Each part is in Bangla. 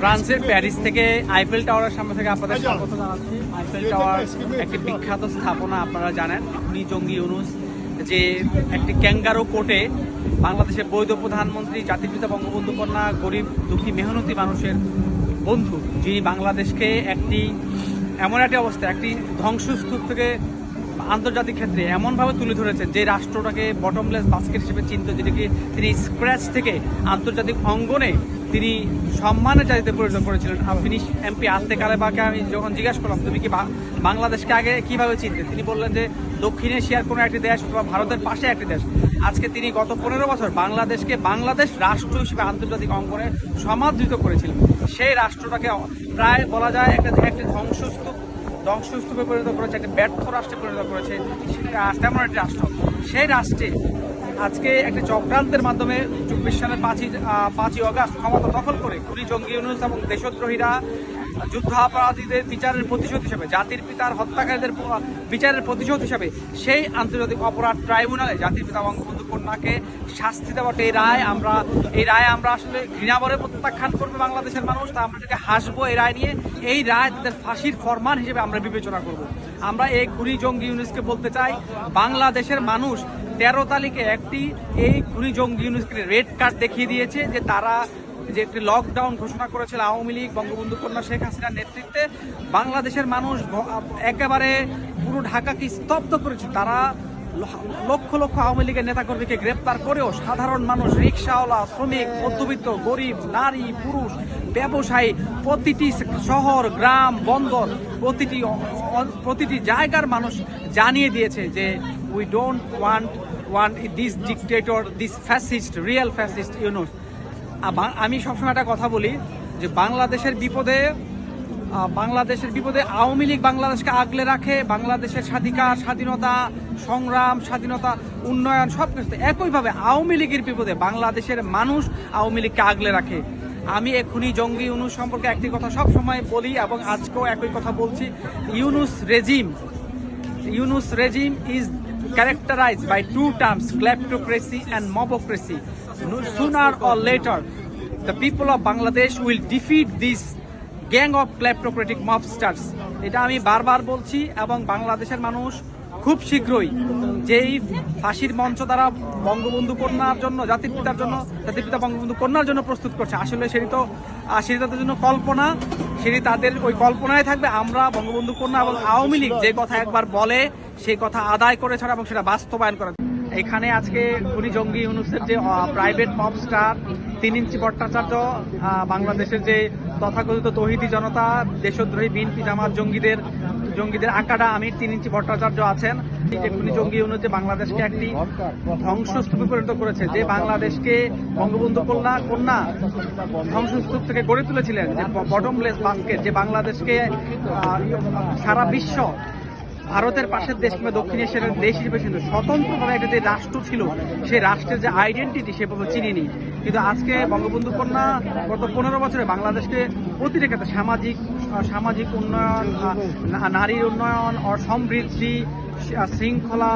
ফ্রান্সের প্যারিস থেকে আইফেল টাওয়ারের সামনে থেকে আপনাদের স্বাগত জানাচ্ছি। আইফেল টাওয়ার একটি বিখ্যাত স্থাপনা আপনারা জানেন খুনি জঙ্গি ইউনুস যে একটি ক্যাঙ্গারো কোর্টে বাংলাদেশের বৈধ প্রধানমন্ত্রী জাতির পিতা বঙ্গবন্ধু কন্যা গরিব দুঃখী মেহনতি মানুষের বন্ধু যিনি বাংলাদেশকে একটি এমন একটি অবস্থা একটি ধ্বংসস্তূপ থেকে আন্তর্জাতিক ক্ষেত্রে এমনভাবে তুলে ধরেছেন যে রাষ্ট্রটাকে বটমলেস বাস্কেট হিসেবে চিনত যেটাকে তিনি স্ক্র্যাচ থেকে আন্তর্জাতিক অঙ্গনে তিনি সম্মানের জাতিতে পরিণত করেছিলেন ফিনিশ এমপি আস্তে কালেবাকে আমি যখন জিজ্ঞাসা করলাম, তুমি কি বা- বাংলাদেশকে আগে কীভাবে চিনতে? তিনি বললেন যে, দক্ষিণ এশিয়ার কোনো একটি দেশ অথবা ভারতের পাশে একটি দেশ। আজকে তিনি গত পনেরো বছর বাংলাদেশকে বাংলাদেশ রাষ্ট্র হিসেবে আন্তর্জাতিক অঙ্গনে সমাদৃত করেছিলেন। সেই রাষ্ট্রটাকে প্রায় বলা যায় একটা একটি ধ্বংসস্তূপ, ধ্বংসস্তূপে পরিণত করেছে, একটা ব্যর্থ রাষ্ট্রে পরিণত করেছে তেমন একটি রাষ্ট্র। সেই রাষ্ট্রে আজকে একটি চক্রান্তের মাধ্যমে চব্বিশ সালের পাঁচই পাঁচই অগাস্ট ক্ষমতা দখল করে খুনি জঙ্গি ইউনুস এবং দেশদ্রোহীরা যুদ্ধাপরাধীদের বিচারের প্রতিশোধ হিসেবে, জাতির পিতার হত্যাকারীদের বিচারের প্রতিশোধ হিসেবে সেই আন্তর্জাতিক অপরাধ ট্রাইব্যুনালে জাতির পিতা বঙ্গবন্ধু কন্যাকে শাস্তি দেওয়ার এই রায় আমরা এই রায় আমরা আসলে ঘৃণাভরে প্রত্যাখ্যান করবে বাংলাদেশের মানুষ, তা আমরা হাসবো এই রায় নিয়ে। এই রায় তাদের ফাঁসির ফরমান হিসেবে আমরা বিবেচনা করব। আমরা এই খুনি জঙ্গি ইউনিসকে বলতে চাই, বাংলাদেশের মানুষ তেরো তারিখে একটি এই খুনি জঙ্গি ইউনিসকে রেড কার্ড দেখিয়ে দিয়েছে যে তারা যে একটি লকডাউন ঘোষণা করেছিল আওয়ামী লীগ, বঙ্গবন্ধু কন্যা শেখ হাসিনার নেতৃত্বে, বাংলাদেশের মানুষ একেবারে পুরো ঢাকাকে স্তব্ধ করেছে। তারা লক্ষ লক্ষ আওয়ামী লীগের নেতাকর্মীকে গ্রেপ্তার করেও সাধারণ মানুষ, রিক্সাওয়ালা, শ্রমিক, মধ্যবিত্ত, গরিব, নারী, পুরুষ, ব্যবসায়ী, প্রতিটি শহর, গ্রাম, বন্দর, প্রতিটি প্রতিটি জায়গার মানুষ জানিয়ে দিয়েছে যে we don't want want this dictator this fascist real fascist Yunus আমি সবসময় একটা কথা বলি যে বাংলাদেশের বিপদে বাংলাদেশের বিপদে আওয়ামী লীগ বাংলাদেশকে আগলে রাখে বাংলাদেশের স্বাধিকার স্বাধীনতা সংগ্রাম স্বাধীনতা উন্নয়ন সব কিছু একইভাবে আওয়ামী লীগের বিপদে বাংলাদেশের মানুষ আওয়ামী লীগকে আগলে রাখে আমি এখনই জঙ্গি ইউনুস সম্পর্কে একটি কথা সব সময় বলি এবং আজকেও একই কথা বলছি Yunus regime Yunus regime is characterized by two terms, kleptocracy mobocracy. No- Sooner or later, the people of Bangladesh will defeat this gang of kleptocratic mobsters. এটা আমি বারবার বলছি এবং বাংলাদেশের মানুষ খুব শীঘ্রই যেই ফাঁসির মঞ্চ দ্বারা বঙ্গবন্ধু কন্যার জন্য, জাতির পিতার জন্য, জাতির পিতা বঙ্গবন্ধু কন্যার জন্য প্রস্তুত করছে। আসলে সেটি তো সেটি তাদের জন্য কল্পনা। সেটি তাদের ওই কল্পনায় থাকবে। আমরা বঙ্গবন্ধু কন্যা এবং আওয়ামী লীগ যে কথা একবার বলে, সেই কথা আদায় করে ছাড়া এবং সেটা বাস্তবায়ন করে এখানে আজকে খুনি জঙ্গি ইউনুসের যে প্রাইভেট মব স্টার তিন ইঞ্চি ভট্টাচার্য বাংলাদেশের যে তথাকথিত তহিদি জনতা, দেশদ্রোহী বিএনপি জামাত জঙ্গিদের জঙ্গিদের আকাডা আমির তিন ইঞ্চি ভট্টাচার্য আছেন। খুনি জঙ্গি যে বাংলাদেশকে একটি ধ্বংসস্তূপে পরিণত করেছে, যে বাংলাদেশকে বঙ্গবন্ধু কন্যা কন্যা ধ্বংসস্তূপ থেকে গড়ে তুলেছিলেন, যে বটমলেস বাস্কেট, যে বাংলাদেশকে সারা বিশ্ব ভারতের পাশের দেশ কিংবা দক্ষিণ এশিয়ার দেশ হিসেবে কিন্তু স্বতন্ত্রভাবে একটা যে রাষ্ট্র ছিল, সেই রাষ্ট্রের যে আইডেন্টিটি সেভাবে চিনিনি কিন্তু আজকে বঙ্গবন্ধু কন্যা গত পনেরো বছরে বাংলাদেশকে প্রতিটা ক্ষেত্রে সামাজিক সামাজিক উন্নয়ন, না- নারীর উন্নয়ন সমৃদ্ধি শৃঙ্খলা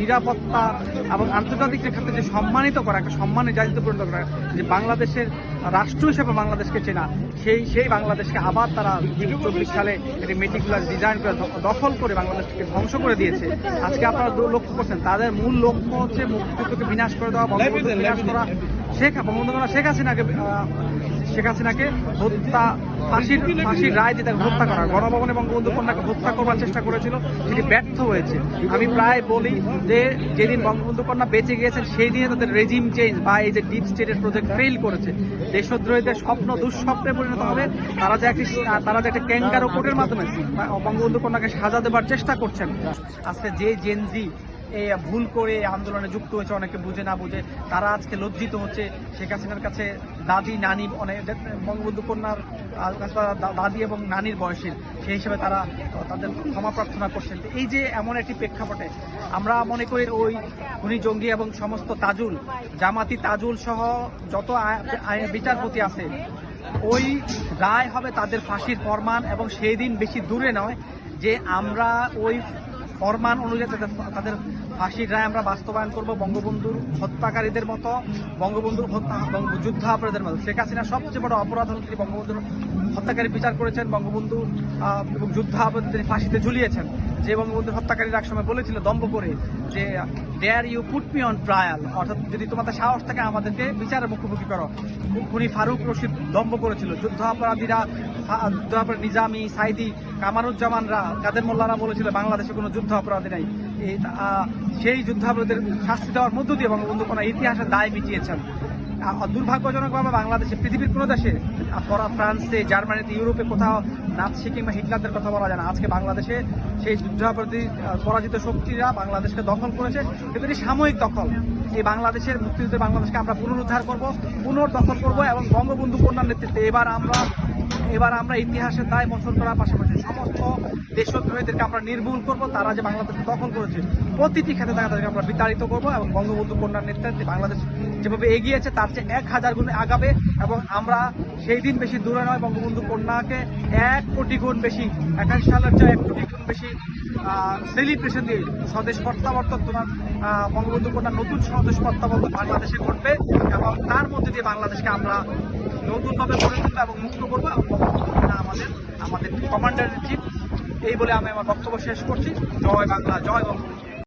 নিরাপত্তা এবং আন্তর্জাতিক যে ক্ষেত্রে যে সম্মানিত করা, একটা সম্মানের জাতিতে পরিণত করা, যে বাংলাদেশের রাষ্ট্র হিসেবে বাংলাদেশকে চেনা, সেই সেই বাংলাদেশকে আবার তারা চব্বিশ সালে একটি মেটিকুলার ডিজাইন করে দখল করে বাংলাদেশকে ধ্বংস করে দিয়েছে। আজকে আপনারা লক্ষ্য করছেন, তাদের মূল লক্ষ্য হচ্ছে মুক্তিযুদ্ধকে বিনাশ করে দেওয়া বিনাশ করা শেখ বঙ্গবন্ধু শেখ হাসিনাকে শেখ হাসিনাকে হত্যা, ফাঁসির ফাঁসির রায় দিয়ে তাকে হত্যা করা গণভবনে বঙ্গবন্ধু কন্যাকে হত্যা করবার চেষ্টা করেছিল। সেটি ব্যর্থ হয়েছে আমি প্রায় বলি যে, যেদিন বঙ্গবন্ধু কন্যা বেঁচে গিয়েছেন, সেই দিনে তাদের রেজিম চেঞ্জ বা এই যে ডিপ স্টেটের প্রজেক্ট ফেল করেছে। দেশদ্রোহীদের স্বপ্ন, দুঃস্বপ্নে পরিণত হবে। তারা যে একটি, তারা যে একটা ক্যাঙ্গারো কোর্টের মাধ্যমে বঙ্গবন্ধু কন্যাকে সাজা দেবার চেষ্টা করছেন। আজকে যে জেনজি ভুল করে আন্দোলনে যুক্ত হয়েছে, অনেকে বুঝে না বুঝে। তারা আজকে লজ্জিত হচ্ছে শেখ হাসিনার কাছে দাদি, নানি অনেক বঙ্গবন্ধু কন্যার দাদি এবং নানির বয়সের, সেই হিসেবে তারা তাদের ক্ষমা প্রার্থনা করছেন। এই যে এমন একটি প্রেক্ষাপটে আমরা মনে করি ওই খুনি জঙ্গি এবং সমস্ত তাজুল, জামাতি তাজুল সহ যত বিচারপতি আছে, ওই রায় হবে তাদের ফাঁসির ফরমান এবং সেই দিন বেশি দূরে নয় যে আমরা ওই ফরমান অনুযায়ী তাদের তাদের ফাঁসির রায় আমরা বাস্তবায়ন করব। বঙ্গবন্ধুর হত্যাকারীদের মতো, বঙ্গবন্ধুর হত্যা বঙ্গ- যুদ্ধ অপরাধের মতো। শেখ হাসিনা সবচেয়ে বড় অপরাধ হল তিনি বঙ্গবন্ধুর হত্যাকারী বিচার করেছেন বঙ্গবন্ধু এবং যুদ্ধ অপরাধে তিনি ফাঁসিতে ঝুলিয়েছেন। যে বঙ্গবন্ধুর হত্যাকারীরা একসময় বলেছিল, দম্ভ করে যে dare you put me on trial অর্থাৎ যদি তোমাদের সাহস থাকে আমাদেরকে বিচারের মুখোমুখি করো। খুনি ফারুক রশিদ দম্ভ করেছিল। যুদ্ধ অপরাধীরা ফা- যুদ্ধ অপরাধী নিজামি, সাইদি, কামারুজ্জামানরা, কাদের মোল্লারা বলেছিল, বাংলাদেশে কোনো যুদ্ধ অপরাধী নাই। সেই যুদ্ধ অপরাধীদের শাস্তি দেওয়ার মধ্য দিয়ে বঙ্গবন্ধু কোনো ইতিহাসের দায় মিটিয়েছেন। দুর্ভাগ্যজনকভাবে বাংলাদেশে, পৃথিবীর কোনো দেশে ফরা- ফ্রান্সে, জার্মানিতে, ইউরোপে কোথাও নাৎসি কিংবা হিটলারদের কথা বলা যায় না। আজকে বাংলাদেশে সেই যুদ্ধাপরাধী পরাজিত শক্তিরা বাংলাদেশকে দখল করেছে। কিন্তু এটি সাময়িক দখল। এই বাংলাদেশের মুক্তিযুদ্ধে বাংলাদেশকে আমরা পুনরুদ্ধার করব, পুনর্দখল করব এবং বঙ্গবন্ধু কন্যার নেতৃত্বে এবার আমরা এবার আমরা ইতিহাসের দায় মোচন করার পাশাপাশি সমস্ত দেশদ্রোহীদেরকে আমরা নির্মূল করব। তারা যে বাংলাদেশকে দখল করেছে, প্রতিটি ক্ষেত্রে তাদেরকে আমরা বিতাড়িত করব এবং বঙ্গবন্ধু কন্যার নেতৃত্বে বাংলাদেশ যেভাবে এগিয়েছে তার চেয়ে এক হাজার গুণ আগাবে এবং আমরা সেই দিন বেশি দূরে নয়, বঙ্গবন্ধু কন্যাকে এক কোটি গুণ বেশি, একাশি সালের চেয়ে এক কোটি গুণ বেশি সেলিব্রেশন দিয়ে স্বদেশ প্রত্যাবর্তন তোমার বঙ্গবন্ধু কন্যার নতুন স্বদেশ প্রত্যাবর্তন বাংলাদেশে ঘটবে এবং তার মধ্যে দিয়ে বাংলাদেশকে আমরা নতুনভাবে গড়ে তুলবো এবং মুক্ত করব এবং বঙ্গবন্ধু কন্যা আমাদের আমাদের কমান্ডার চিফ এই বলে আমি আমার বক্তব্য শেষ করছি। জয় বাংলা, জয় বঙ্গবন্ধু।